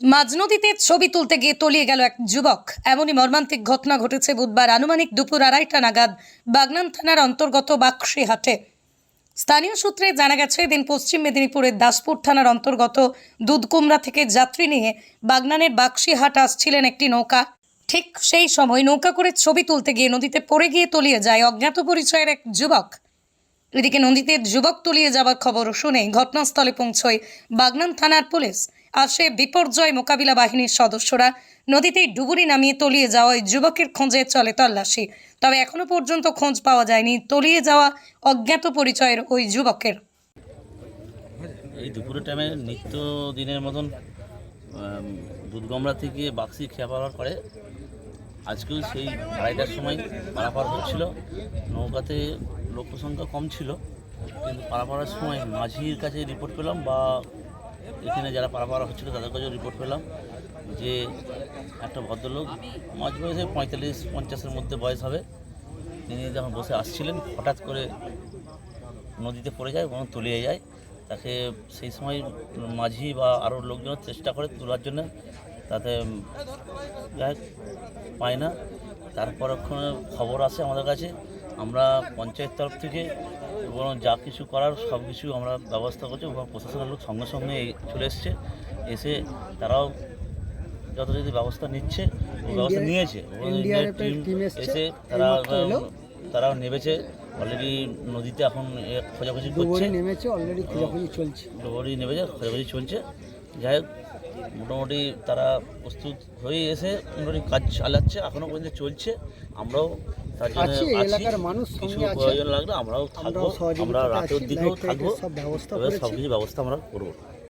মাঝ নদীতে ছবি তুলতে গিয়ে তলিয়ে গেল এক যুবক। এমনই মর্মান্তিক ঘটনা ঘটেছে বুধবার আনুমানিক দুপুর আড়াইটা নাগাদ বাগনান থানার অন্তর্গত বাক্সিহাটে স্থানীয় সূত্রে জানা গেছে, এদিন পশ্চিম মেদিনীপুরের দাসপুর থানার অন্তর্গত দুধকুমড়া থেকে যাত্রী নিয়ে বাগনানের বাক্সিহাট আসছিলেন একটি নৌকা। ঠিক সেই সময় নৌকা করে ছবি তুলতে গিয়ে নদীতে পড়ে গিয়ে তলিয়ে যায় অজ্ঞাত পরিচয়ের এক যুবক। এদিকে নদীতে যুবক তলিয়ে যাওয়ার খবর শুনে ঘটনাস্থলে পৌঁছয় বাগনান থানার পুলিশ। আসে বিপর্যয় মোকাবিলা বাহিনীর সদস্যরা। নদীতে ডুবুরি নামিয়ে তলিয়ে যাওয়া ওই যুবকের খোঁজে চলে তল্লাশি। তবে এখনও পর্যন্ত খোঁজ পাওয়া যায়নি। তলিয়ে যাওয়া অজ্ঞাত পরিচয়ের ওই যুবকের। এই দুপুরের টাইমে নিত্য দিনের মতন দুধগমরা থেকে বাক্সি খেয়া পাওয়ার পরে আজকেও সেই আড়াইটার সময় পারাপার হচ্ছিল। নৌকাতে লোক সংখ্যা কম ছিল, কিন্তু পারাপাড়ার সময় মাঝির কাছে রিপোর্ট পেলাম বা এখানে যারা পারাপাড়া হচ্ছিল তাদের কাছেও রিপোর্ট পেলাম যে একটা ভদ্রলোক মাঝ বয়সে পঁয়তাল্লিশ, পঞ্চাশের মধ্যে বয়স হবে। তিনি যখন বসে আসছিলেন, হঠাৎ করে নদীতে পড়ে যায় এবং তলিয়ে যায়। তাকে সেই সময় মাঝি বা আরও লোকজন চেষ্টা করে তোলার জন্য। তাতে পায় না। তারপর খবর আসে আমাদের কাছে আমরা পঞ্চায়েত তরফ থেকে এবং যা কিছু করার সব কিছু আমরা ব্যবস্থা করছি এবং প্রশাসনের লোক সঙ্গে সঙ্গে চলে এসছে। এসে তারাও যথাযথ ব্যবস্থা নিচ্ছে ব্যবস্থা নিয়েছে। এসে তারা তারাও নেমেছে। অলরেডি নদীতে এখন খোঁজাখুঁজি করছে। নেমেছে অলরেডি খোঁজাখুঁজি চলছে। ডুবুরি নেমেছে খোঁজাখুঁজি চলছে। যাই হোক মোটামুটি তারা প্রস্তুত হয়ে এসে মোটামুটি কাজ চালাচ্ছে এখনও পর্যন্ত চলছে। আমরাও তার জন্য আছি, এলাকার মানুষ কিছু সঙ্গে আছে। প্রয়োজন লাগলে আমরাও থাকব আমরাও আমরা রাতের দিকেও থাকব। সব ব্যবস্থা সব কিছু ব্যবস্থা আমরা করব।